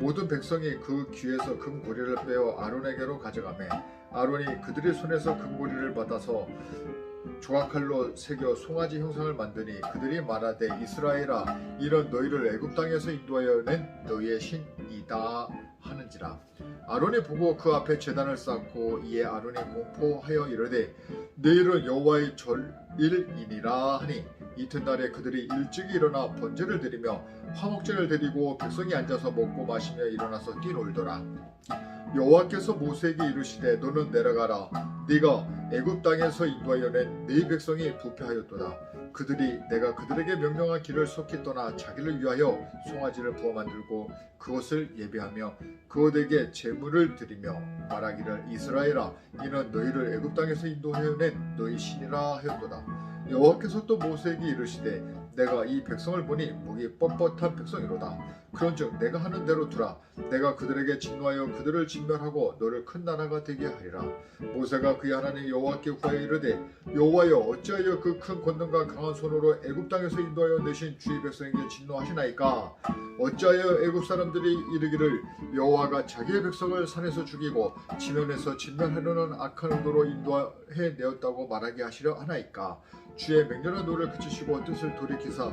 모든 백성이 그 귀에서 금고리를 빼어 아론에게로 가져가매 아론이 그들의 손에서 금고리를 받아서 조각칼로 새겨 송아지 형상을 만드니 그들이 말하되 이스라엘아 이런 너희를 애굽 땅에서 인도하여 낸 너희의 신이다 하는지라. 아론이 보고 그 앞에 제단을 쌓고 이에 아론이 공포하여 이르되 내일은 여호와의 절 일이니라 하니 이튿날에 그들이 일찍이 일어나 번제를 드리며 화목제를 드리고 백성이 앉아서 먹고 마시며 일어나서 뛰놀더라. 여호와께서 모세에게 이르시되 너는 내려가라. 네가 애굽 땅에서 인도하여 낸 네 백성이 부패하였도다. 그들이 내가 그들에게 명령한 길을 속히 떠나 자기를 위하여 송아지를 부어 만들고 그것을 예배하며 그것에게 제물을 드리며 말하기를 이스라엘아 이는 너희를 애굽 땅에서 인도하여 낸 너희 신이라 하였도다 여호와께서 또 모세에게 이르시되 내가 이 백성을 보니 목이 뻣뻣한 백성이로다 그런즉 내가 하는 대로 두라. 내가 그들에게 진노하여 그들을 진멸하고 너를 큰 나라가 되게 하리라. 모세가 그의 하나님 여호와께 구하여 이르되 여호와여 어찌하여 그 큰 권능과 강한 손으로 애굽 땅에서 인도하여 내신 주의 백성에게 진노하시나이까? 어찌하여 애굽 사람들이 이르기를 여호와가 자기의 백성을 산에서 죽이고 지면에서 진멸하려는 악한 의도로 인도해 내었다고 말하게 하시려 하나이까? 주의 맹렬한 노를 그치시고 뜻을 돌이키사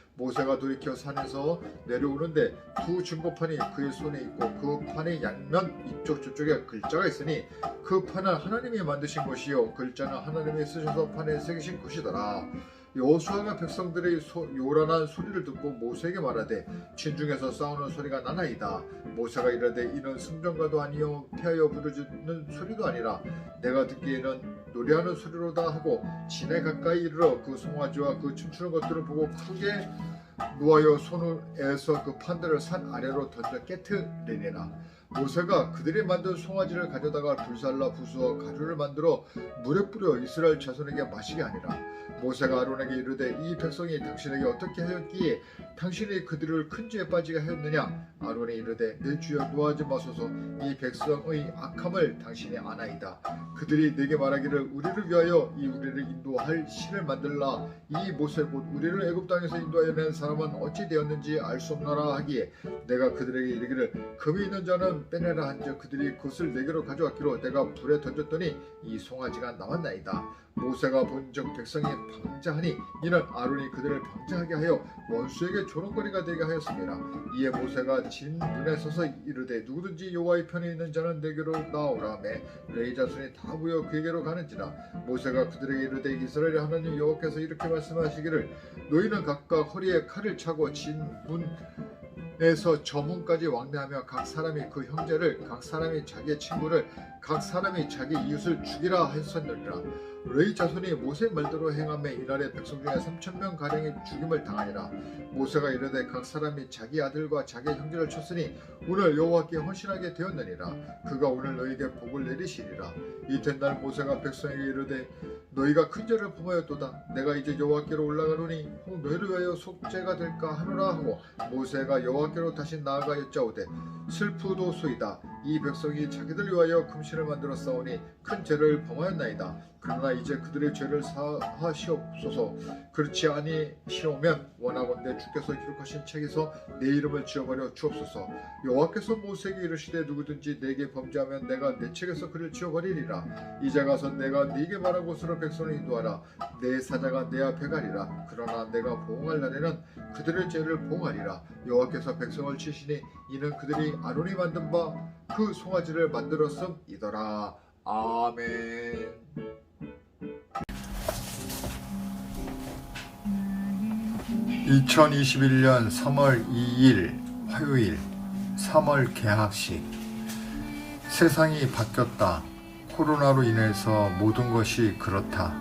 모세가 돌이켜 산에서 내려오는데 두 증거판이 그의 손에 있고 그 판의 양면 이쪽 저쪽에 글자가 있으니 그 판은 하나님이 만드신 것이요. 글자는 하나님이 쓰셔서 판에 새기신 것이더라 여호수아가 백성들의 소, 요란한 소리를 듣고 모세에게 말하되 진중에서 싸우는 소리가 나나이다. 모세가 이르되 이는 승전가도 아니요 패하여 부르짖는 소리도 아니라 내가 듣기에는 노래하는 소리로다 하고 진에 가까이 이르러 그 송아지와 그 춤추는 것들을 보고 크게 누하여 손에서 그 판들을 산 아래로 던져 깨트리니라 모세가 그들이 만든 송아지를 가져다가 불살라 부수어 가루를 만들어 물에 뿌려 이스라엘 자손에게 마시게 하니라. 모세가 아론에게 이르되 이 백성이 당신에게 어떻게 하였기에 당신이 그들을 큰 죄에 빠지게 하였느냐? 아론이 이르되 내 주여 노하지 마소서. 이 백성의 악함을 당신이 아나이다. 그들이 내게 말하기를 우리를 위하여 이 우리를 인도할 신을 만들라. 이 모세 곧 우리를 애굽 땅에서 인도하여 낸 사람은 어찌 되었는지 알 수 없노라 하기에 내가 그들에게 이르기를 금이 있는 자는 빼내라 한즉 그들이 그것을 내게로 가져왔기로 내가 불에 던졌더니 이 송아지가 나왔나이다. 모세가 본즉 백성이 방자하니 이는 아론이 그들을 방자하게 하여 원수에게 조롱거리가 되게 하였습니다. 이에 모세가 진 눈에 서서 이르되 누구든지 여호와의 편에 있는 자는 내게로 나오라 하매 레이 자손이 다 모여 그에게로 가는지라. 모세가 그들에게 이르되 이스라엘 하나님 여호와께서 이렇게 말씀하시기를 너희는 각각 허리에 칼을 차고 진문 에서 저문까지 왕래하며 각 사람이 그 형제를 각 사람이 자기의 친구를 각 사람이 자기 이웃을 죽이라 했었느니라 레이 자손이 모세 말대로 행함에 이날에 백성 중에 3천 명 가량이 죽임을 당하니라. 모세가 이르되 각 사람이 자기 아들과 자기 형제를 쳤으니 오늘 여호와께 헌신하게 되었느니라. 그가 오늘 너희에게 복을 내리시리라. 이튿날 모세가 백성에게 이르되 너희가 큰 죄를 범하였도다. 내가 이제 여호와께로 올라가노니 혹 너희를 위하여 속죄가 될까 하노라 하고 모세가 여호와께로 다시 나아가 여짜오되 슬프도소이다 이 백성이 자기들 위하여 금신을 만들어 싸우니 큰 죄를 범하였나이다. 그러나 이제 그들의 죄를 사하시옵소서. 그렇지 아니시오면 원하건대 주께서 기록하신 책에서 내 이름을 지워버려 주옵소서. 여호와께서 모세에게 이르시되 누구든지 내게 범죄하면 내가 내 책에서 그를 지워버리리라. 이제 가서 내가 네게 말한 곳으로 백성을 인도하라. 내 사자가 내 앞에 가리라. 그러나 내가 보응할 날에는 그들의 죄를 보응하리라. 여호와께서 백성을 치시니 이는 그들이 아론이 만든 바 그 송아지를 만들었음이더라 아멘 2021년 3월 2일 화요일 3월 개학식 세상이 바뀌었다. 코로나로 인해서 모든 것이 그렇다.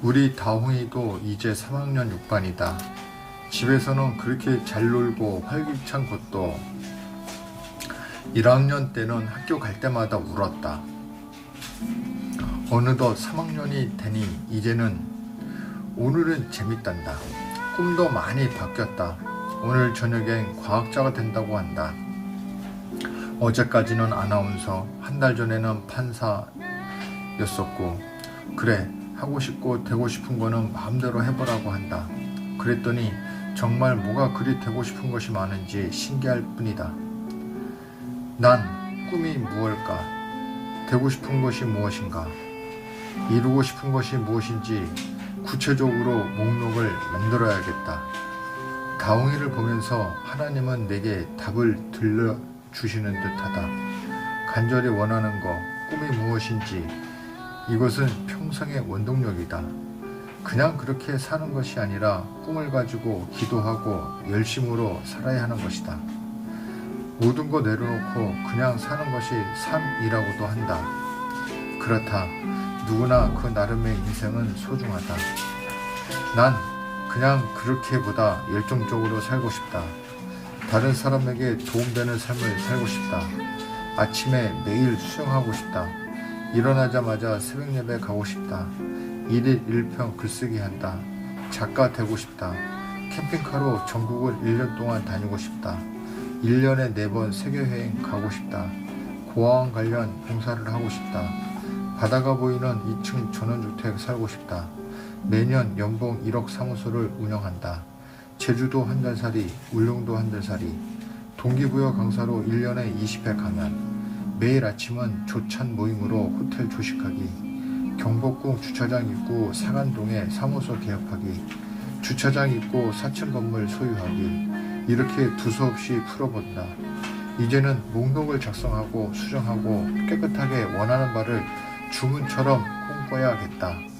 우리 다홍이도 이제 3학년 6반이다. 집에서는 그렇게 잘 놀고 활기찬 것도 1학년 때는 학교 갈 때마다 울었다. 어느덧 3학년이 되니 이제는 오늘은 재밌단다. 꿈도 많이 바뀌었다. 오늘 저녁엔 과학자가 된다고 한다. 어제까지는 아나운서, 한 달 전에는 판사였었고, 그래, 하고 싶고 되고 싶은 거는 마음대로 해보라고 한다. 그랬더니 정말 뭐가 그리 되고 싶은 것이 많은지 신기할 뿐이다. 난 꿈이 무엇일까? 되고 싶은 것이 무엇인가? 이루고 싶은 것이 무엇인지 구체적으로 목록을 만들어야겠다. 다홍이를 보면서 하나님은 내게 답을 들려주시는 듯하다. 간절히 원하는 것, 꿈이 무엇인지 이것은 평생의 원동력이다. 그냥 그렇게 사는 것이 아니라 꿈을 가지고 기도하고 열심으로 살아야 하는 것이다. 모든 거 내려놓고 그냥 사는 것이 삶이라고도 한다. 그렇다. 누구나 그 나름의 인생은 소중하다. 난 그냥 그렇게보다 열정적으로 살고 싶다. 다른 사람에게 도움되는 삶을 살고 싶다. 아침에 매일 수영하고 싶다. 일어나자마자 새벽 예배 가고 싶다. 일일 일평 글쓰기 한다. 작가 되고 싶다. 캠핑카로 전국을 1년 동안 다니고 싶다. 1년에 4번 세계여행 가고 싶다. 고아원 관련 봉사를 하고 싶다. 바다가 보이는 2층 전원주택 살고 싶다. 매년 연봉 1억 사무소를 운영한다. 제주도 한 달 살이, 울릉도 한 달 살이, 동기부여 강사로 1년에 20회 강연, 매일 아침은 조찬 모임으로 호텔 조식하기, 경복궁 주차장 입구 사간동에 사무소 개업하기, 주차장 입구 4층 건물 소유하기, 이렇게 두서없이 풀어본다. 이제는 목록을 작성하고 수정하고 깨끗하게 원하는 바를 주문처럼 꿈꿔야겠다.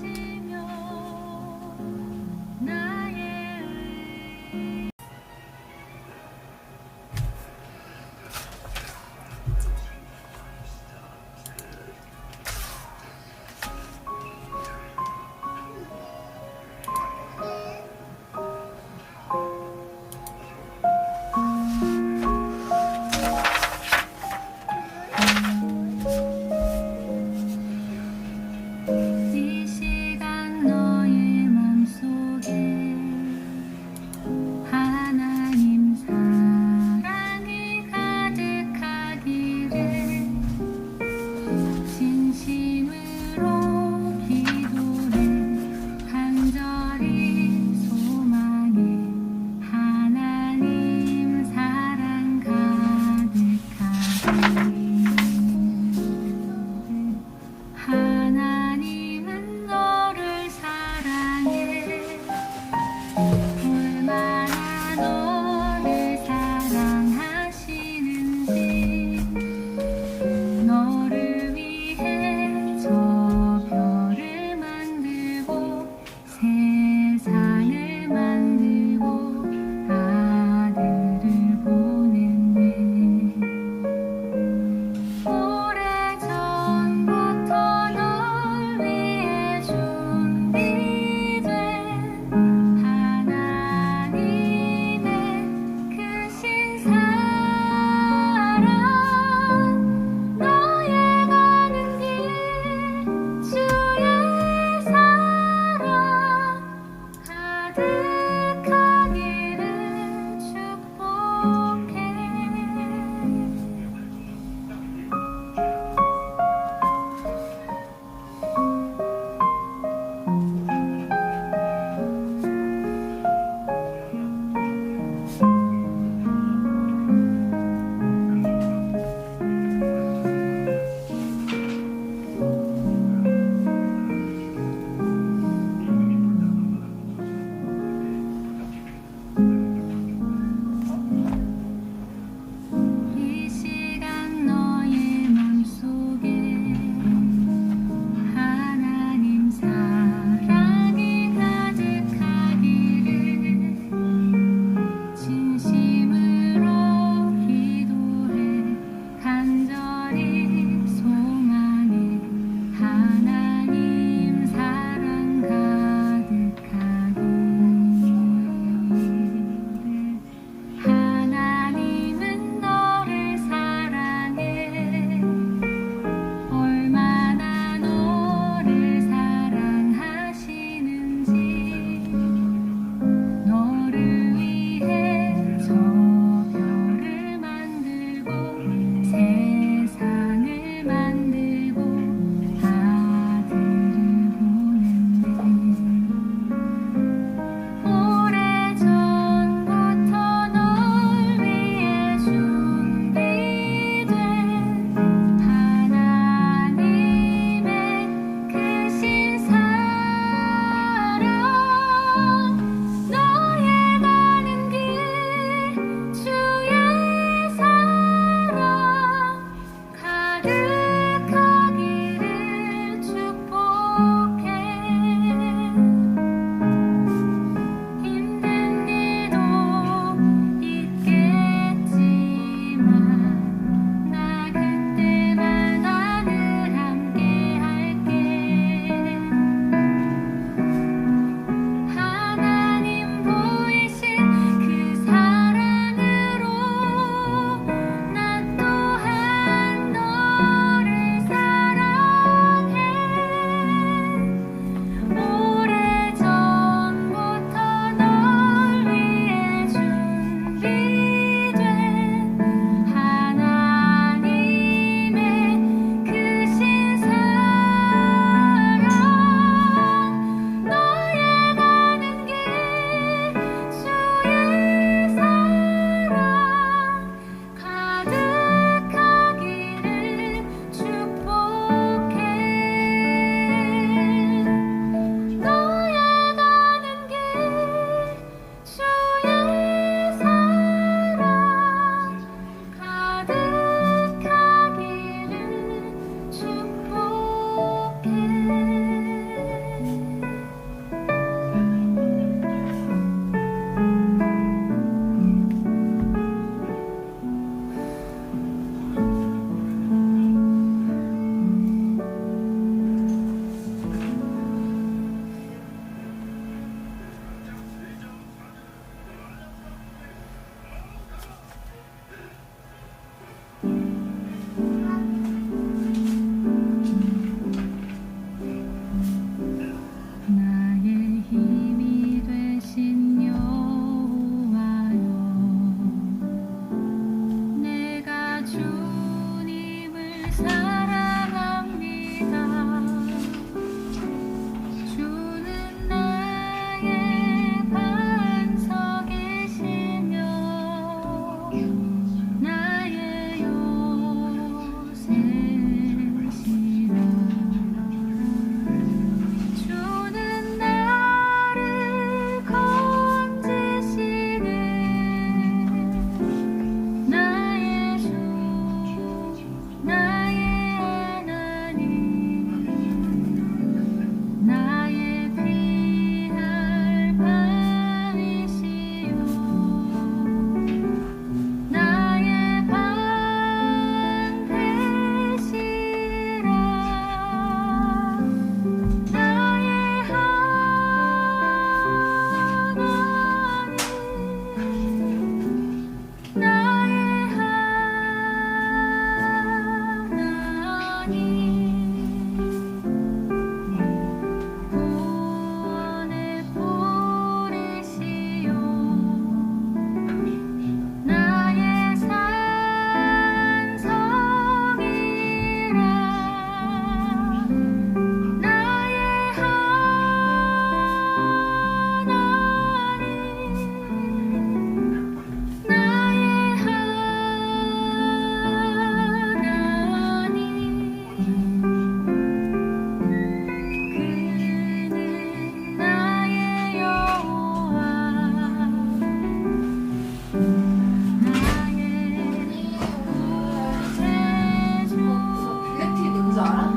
Aww.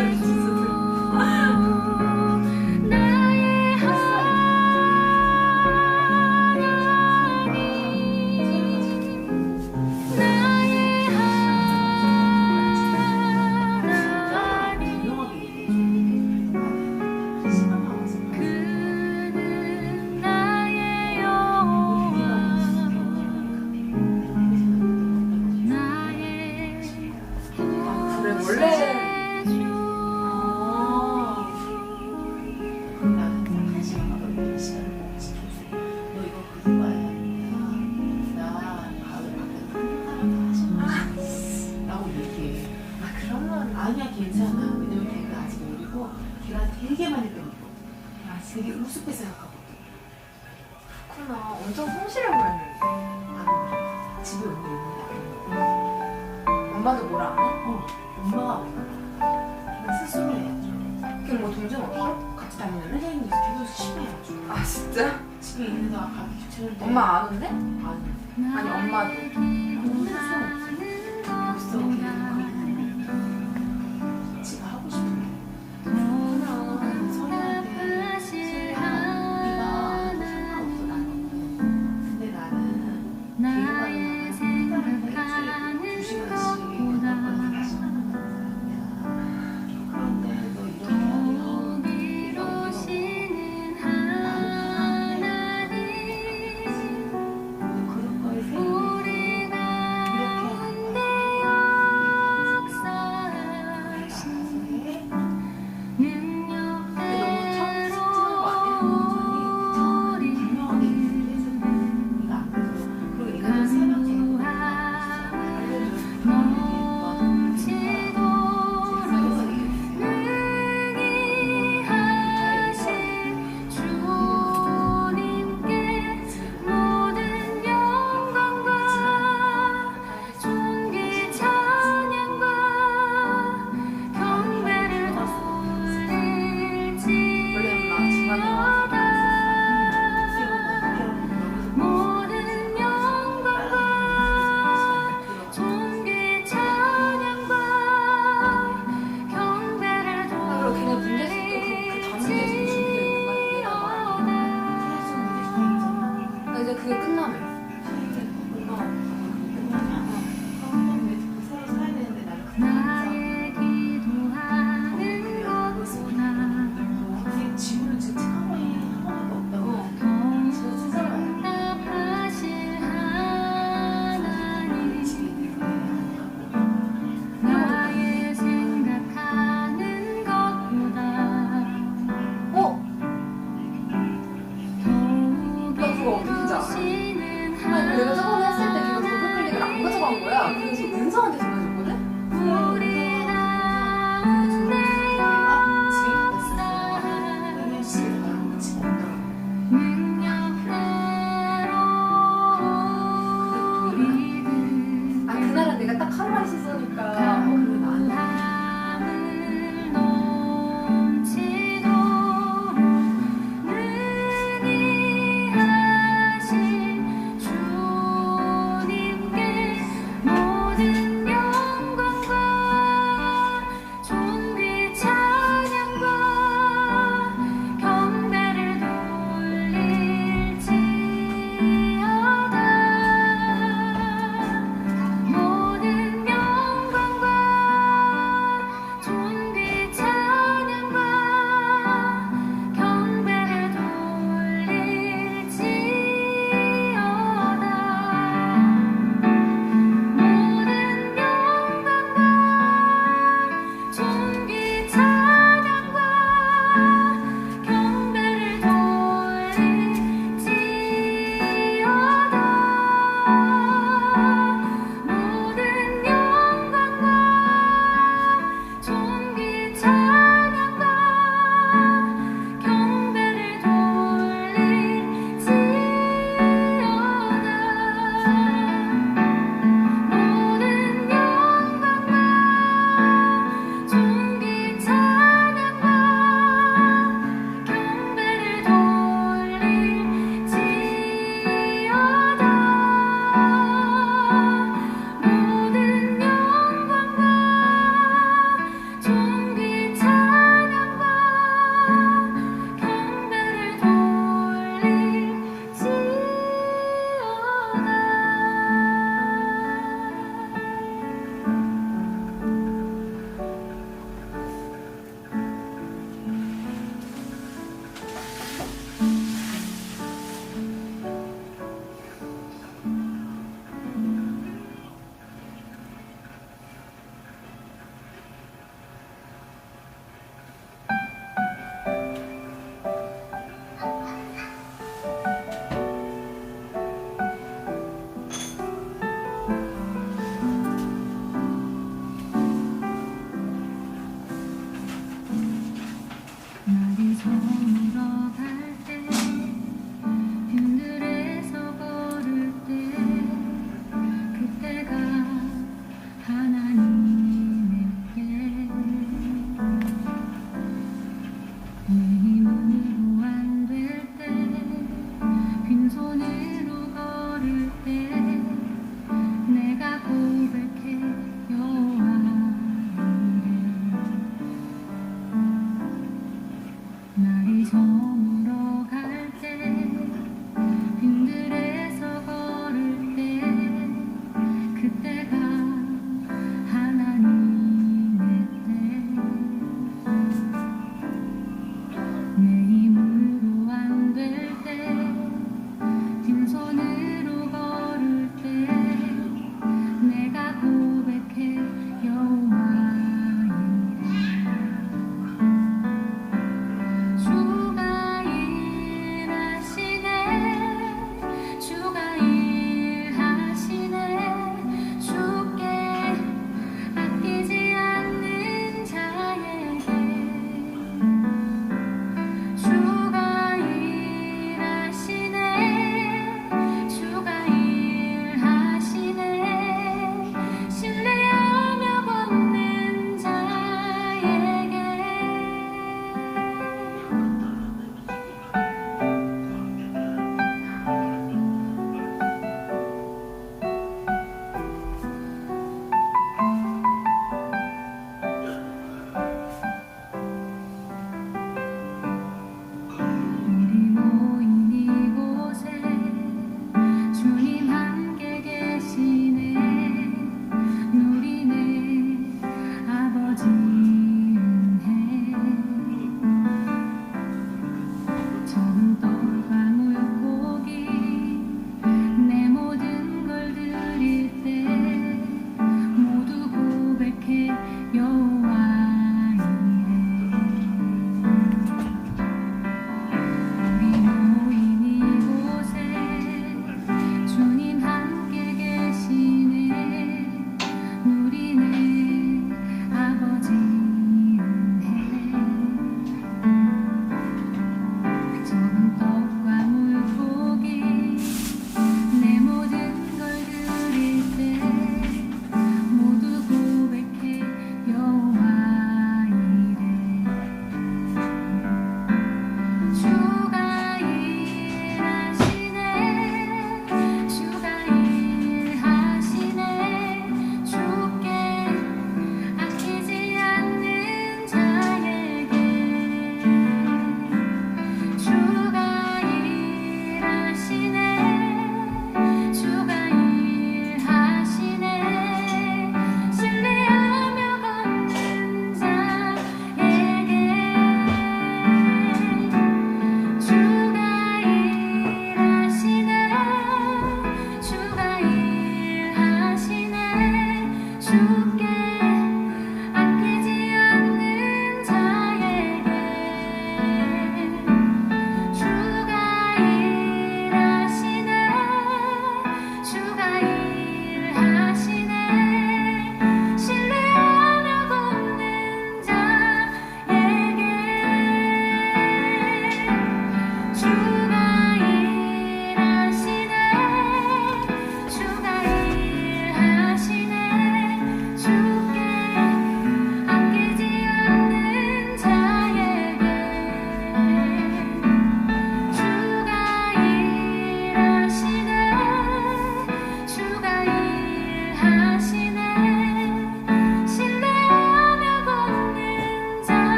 する気づく 성실한 고양이예요. 아, 집에 오는 엄마도 뭐라 안 해? 어, 엄마가 그냥 스스로 해요. 그럼 뭐 동생 없어? 같이 다니는 선생님이 계속 심해요. 아 진짜? 집에 있는 애가 가기 귀찮은데. 엄마 아는데? 아니, 아니 엄마도. 동생 수업 없어.